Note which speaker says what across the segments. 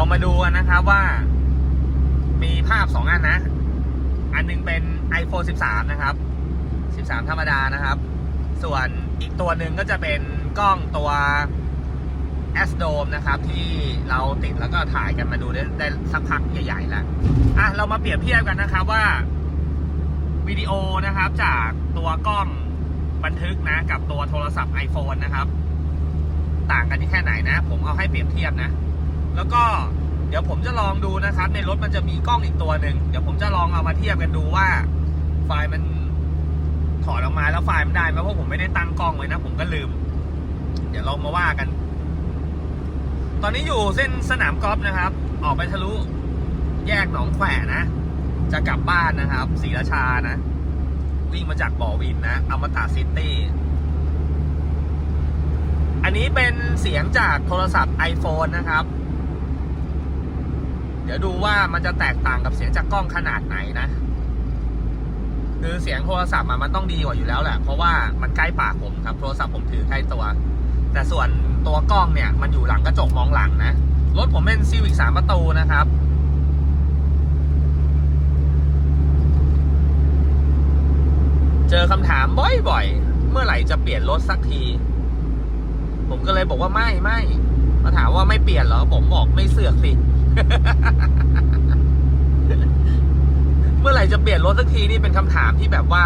Speaker 1: เรามาดูกันนะครับว่า มีภาพสองอันนะ อันหนึงเป็น iPhone 13 นะครับ 13 ธรรมดานะครับ ส่วนอีกตัวหนึ่งก็จะเป็นกล้องตัว S Dome นะครับ ที่เราติดแล้วก็ถ่ายกันมาดูได้ได้สักพักใหญ่ๆแล้วอะเรามาเปรียบเทียบกันนะครับว่าวิดีโอนะครับ จากตัวกล้องบันทึกนะ กับตัวโทรศัพท์ iPhone นะครับ ต่างกันที่แค่ไหนนะ ผมเอาให้เปรียบเทียบนะ แล้วก็เดี๋ยวผมจะลองดูนะครับ ในรถมันจะมีกล้องอีกตัวหนึ่งเดี๋ยวผมจะลองเอามาเทียบกันดูว่า ไฟล์มันถอดออกมาแล้วไฟล์มันได้ไหมเพราะผมไม่ได้ตั้งกล้องไว้นะ ผมก็ลืม เดี๋ยวเรามาว่ากัน ตอนนี้อยู่เส้นสนามกอล์ฟนะครับ ออกไปทะลุแยกหนองแขวนะ จะกลับบ้านนะครับศรีราชานะ วิ่งมาจากบ่อวินนะอมตะซิตี้อันนี้เป็นเสียงจากโทรศัพท์ iPhone นะครับ ดี๋ยวดูว่ามันจะแตกต่างกับเสียงจากกล้องขนาดไหนนะ คือเสียงโทรศัพท์มันต้องดีกว่าอยู่แล้วแหละ เพราะว่ามันใกล้ปากผมครับ โทรศัพท์ผมถือใกล้ตัว แต่ส่วนตัวกล้องเนี่ย มันอยู่หลังกระจกมองหลังนะ รถผมเป็นซีวิกสามประตูนะครับเจอคำถามบ่อยๆ เมื่อไหร่จะเปลี่ยนรถสักที ผมก็เลยบอกว่าไม่ไม่มาถามว่าไม่เปลี่ยนเหรอ ผมบอกไม่เสือกสิ เมื่อไหร่จะเปลี่ยนรถสักทีนี่เป็นคำถามที่แบบว่า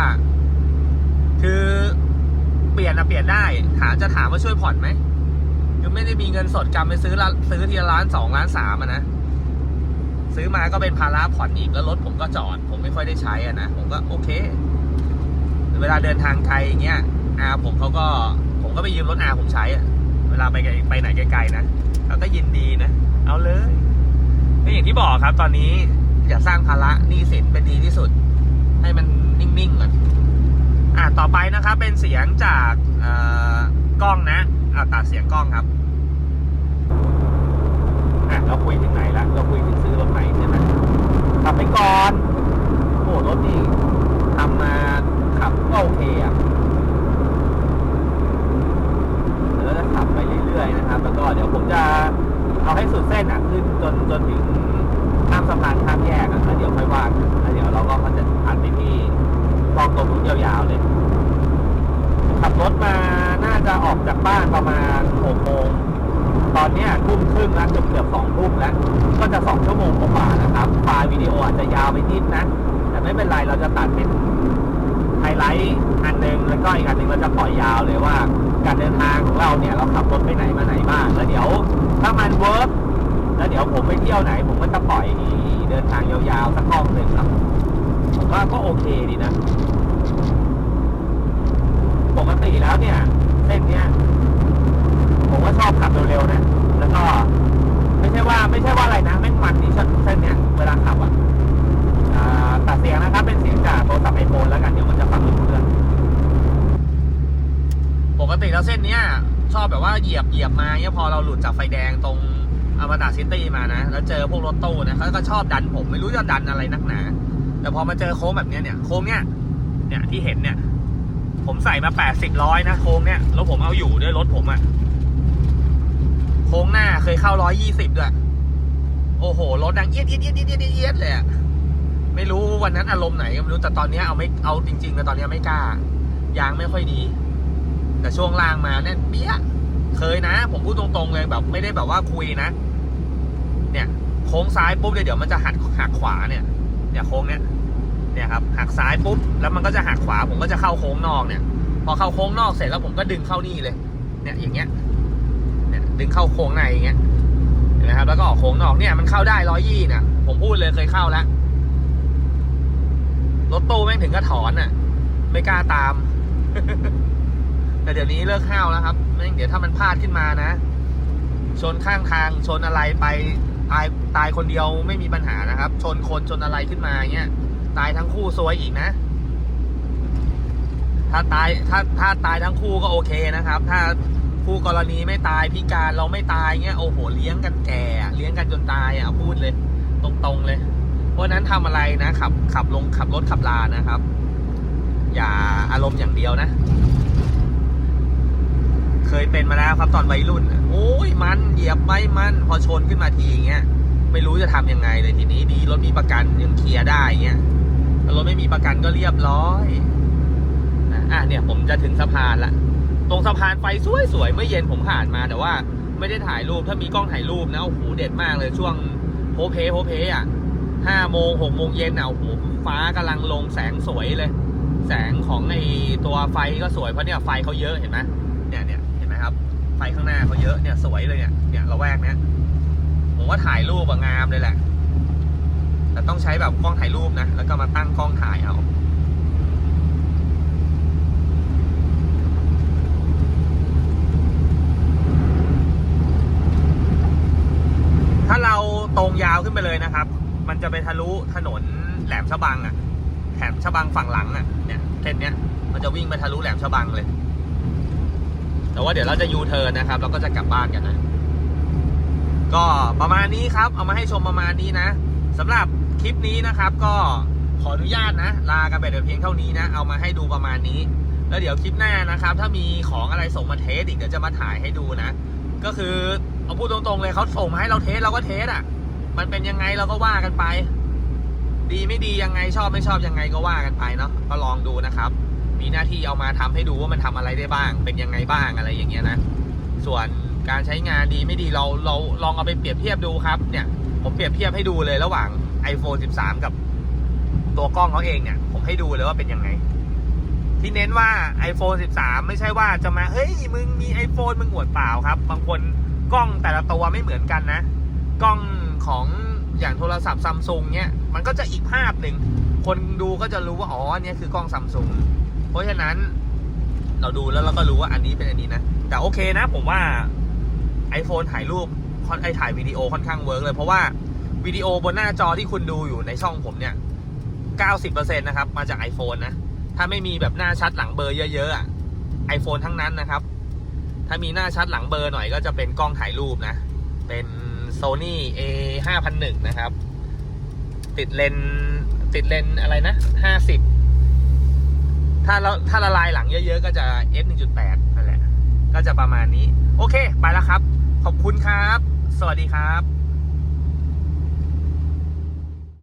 Speaker 1: คือเปลี่ยนอะเปลี่ยนได้ ถามจะถามว่าช่วยผ่อนไหมคือไม่ได้มีเงินสดกำไปซื้อละซื้อทีละล้านสองล้านสามนะซื้อมาก็เป็นภาระผ่อนอีกแล้วรถผมก็จอด ผมไม่ค่อยได้ใช้อะนะผมก็โอเค เวลาเดินทางไกลอย่างเงี้ยอาผมเขาก็ผมก็ไปยืมรถอาผมใช้อะเวลาไปไกลไปไหนไกลๆนะเขาก็ยินดีนะ เอาเลย ก็อย่างที่บอกครับตอนนี้อย่าสร้างภาระหนี้สินเป็นดีที่สุด ให้มันนิ่งๆก่อนอะต่อไปนะครับเป็นเสียงจากอ่อกล้องนะอะตัดเสียงกล้องครับอะเราคุยถึงไหนแล้วเราคุยถึงซื้อรถไหนใช่ไหมขับไปก่อนโอ้รถนี่ทำมาขับก็โอเคอะเดี๋ยวเราจะขับไปเรื่อยๆนะครับ แล้วก็เดี๋ยวผมจะเอาให้สุดเส้นอะขึ้นจนจนถึงข้ามสะพานข้ามแยกอะแล้วเดี๋ยวค่อยว่ากันแล้วเดี๋ยวเราก็จะผ่านไปที่กองตรงนู้นยาวๆเลย ขับรถมาน่า จากบ้านประมาณหกโมงตอนนี้ทุ่มครึ่งแล้วเกือบเกือบสองทุ่มแล้ว ก็จะสองชั่วโมงกว่านะครับไฟล์วิดีโออาจจะยาวไปนิดนะ แต่ไม่เป็นไรเราจะตัดเป็นไฮไลท์อันหนึ่งแล้วก็อีกอันหนึ่งเราจะปล่อยยาวเลยว่า การเดินทางของเราเนี่ยเราขับรถไปไหนมาไหนบ้างแล้วเดี๋ยวถ้ามันเวิร์กแล้วเดี๋ยวผมไปเที่ยวไหน ผมก็จะปล่อยเดินทางยาวๆสักรอบหนึ่งครับผมว่าก็โอเคดีนะ ปกติแล้วเนี่ย เส้นเนี้ยผมก็ชอบขับเร็วๆนะแล้วก็ ไม่ใช่ว่าไม่ใช่ว่าอะไรนะแม่งมันดีเส้นเนี้ยเวลาขับอะตัดเสียงนะครับเป็นเสียงจากโทรศัพท์ไอโฟนแล้วกันเดี๋ยวมันจะฟังไม่รู้เรื่องปกติแล้วเส้นเนี้ยชอบแบบว่าเหยียบเหยียบมาเนี่ยพอเราหลุดจากไฟแดงตรงอมตะซิตี้มานะ แล้วเจอพวกรถตู้นะเขาก็ชอบดันผมไม่รู้จะดันอะไรนักหนา แต่พอมาเจอโค้งแบบเนี้ยเนี่ยโค้งเนี้ยเนี่ยที่เห็นเนี่ย ผมใส่มาแปดสิบร้อยนะโค้งเนี้ยแล้วผมเอาอยู่ด้วยรถผมอะโค้งหน้าเคยเข้าร้อยยี่สิบด้วยโอ้โหรถดังเอียดเอียดเอียดเอียดเอียดเอียดเลยอะไม่รู้วันนั้นอารมณ์ไหนก็ไม่รู้แต่ตอนนี้เอาไม่เอาจริงๆนะตอนนี้ไม่กล้ายางไม่ค่อยดี แต่ช่วงล่างมาเนี่ยเปี้ยเคยนะ ผมพูดตรงๆเลยแบบ ไม่ได้แบบว่าคุยนะ เนี่ย โค้งซ้ายปุ๊บเดี๋ยวมันจะหักหักขวาเนี่ยเนี่ยโค้งเนี้ย เนี่ยครับหักซ้ายปุ๊บแล้วมันก็จะหักขวาผมก็จะเข้าโค้งนอกเนี่ย พอเข้าโค้งนอกเสร็จแล้วผมก็ดึงเข้านี่เลย เนี่ยอย่างเงี้ยเนี่ยดึงเข้าโค้งในอย่างเงี้ยเห็นไหมครับแล้วก็ออกโค้งนอกเนี่ยมันเข้าได้ร้อยยี่เนี่ยผมพูดเลยเคยเข้าแล้วรถตู้แม่งถึงก็ถอนอะ ไม่กล้าตาม แต่เดี๋ยวนี้เลิกห้าวแล้วครับไม่งเดี๋ยวถ้ามันพลาดขึ้นมานะ ชนข้างทางชนอะไรไปตายตายคนเดียวไม่มีปัญหานะครับ ชนคนชนอะไรขึ้นมาเงี้ย ตายทั้งคู่ซวยอีกนะ ถ้าตายถ้าถ้าตายทั้งคู่ก็โอเคนะครับ ถ้าคู่กรณีไม่ตายพิการเราไม่ตายเงี้ยโอ้โหเลี้ยงกันแก่เลี้ยงกันจนตายอะพูดเลย ตรงๆเลย เพราะนั้นทำอะไรนะขับขับลงขับรถขับลานะครับ อย่าอารมณ์อย่างเดียวนะ เคยเป็นมาแล้วครับตอนวัยรุ่นอะโอ้ยมันเหยียบไม่มันพอชนขึ้นมาทีเงี้ยไม่รู้จะทำยังไงเลยทีนี้ดีรถมีประกันยังเคลียร์ได้เงี้ย รถไม่มีประกันก็เรียบร้อยนะอะเนี่ยผมจะถึงสะพานละ ตรงสะพานไฟสวยๆเมื่อเย็นผมผ่านมาแต่ว่า ไม่ได้ถ่ายรูปถ้ามีกล้องถ่ายรูปนะโอ้โหเด็ดมากเลยช่วงโพเพโพเพอะห้าโมงหกโมงเย็นอะโอ้โหฟ้ากำลังลงแสงสวยเลย แสงของไอตัวไฟก็สวยเพราะเนี่ยไฟเขาเยอะเห็นไหมเนี่ยเนี่ยเห็นไหมครับ ไฟข้างหน้าเขาเยอะเนี่ยสวยเลยเนี่ยเนี่ยเราแวกเนี้ยผมว่าถ่ายรูปอะงามเลยแหละ แต่ต้องใช้แบบกล้องถ่ายรูปนะ แล้วก็มาตั้งกล้องถ่ายเอาถ้าเราตรงยาวขึ้นไปเลยนะครับ มันจะไปทะลุถนนแหลมฉบังอะ่ะแถมฉบังฝั่งหลังอะ่ะ เนี่ยเส้นเนี้ย มันจะวิ่งไปทะลุแหลมฉบังเลย แต่ว่าเดี๋ยวเราจะยูเทิร์นนะครับ เราก็จะกลับบ้านกันนะ ก็ประมาณนี้ครับ เอามาให้ชมประมาณนี้นะสำหรับ คลิปนี้นะครับก็ขออนุญาตนะ ลากันไปแต่เพียงเท่านี้นะ เอามาให้ดูประมาณนี้ แล้วเดี๋ยวคลิปหน้านะครับ ถ้ามีของอะไรส่งมาเทสอีกเดี๋ยวจะมาถ่ายให้ดูนะ ก็คือเอาพูดตรงๆเลยเขาส่งมาให้เราเทสเราก็เทสอะ มันเป็นยังไงเราก็ว่ากันไป ดีไม่ดียังไงชอบไม่ชอบยังไงก็ว่ากันไปเนาะก็ลองดูนะครับ มีหน้าที่เอามาทำให้ดูว่ามันทำอะไรได้บ้าง เป็นยังไงบ้างอะไรอย่างเงี้ยนะ ส่วนการใช้งานดีไม่ดีเราเราลองเอาไปเปรียบเทียบดูครับ เนี่ย ผมเปรียบเทียบให้ดูเลยระหว่าง iPhone 13 กับตัวกล้องเขาเองเนี่ย ผมให้ดูเลยว่าเป็นยังไง ที่เน้นว่า iPhone 13 ไม่ใช่ว่าจะมา เฮ้ย มึงมี iPhone มึงอวดเปล่าครับ บางคนกล้องแต่ละตัวไม่เหมือนกันนะ กล้องของอย่างโทรศัพท์ซัมซุงเนี่ย มันก็จะอีกภาพหนึ่ง คนดูก็จะรู้ว่า อ๋อเนี่ยคือกล้องซัมซุงเพราะฉะนั้นเราดูแล้วเราก็รู้ว่าอันนี้เป็นอันนี้นะ แต่โอเคนะผมว่า iPhone ถ่ายรูปไอถ่ายวิดีโอค่อนข้างเวิร์กเลย เพราะว่า วิดีโอบนหน้าจอที่คุณดูอยู่ในช่องผมเนี่ย 90%นะครับ มาจาก iPhone นะ ถ้าไม่มีแบบหน้าชัดหลังเบอร์เยอะๆอะไอโฟนทั้งนั้นนะครับ ถ้ามีหน้าชัดหลังเบอร์หน่อยก็จะเป็นกล้องถ่ายรูปนะ เป็น Sony A 5 0 0นะครับ ติดเลนส์ติดเลนส์อะไรนะ 50 ถ้าเราถ้าละลายหลังเยอะๆ ก็จะ f 1.8นั่นแหละ ก็จะประมาณนี้ โอเค ไปแล้วครับ ขอบคุณครับ สวัสดีครับ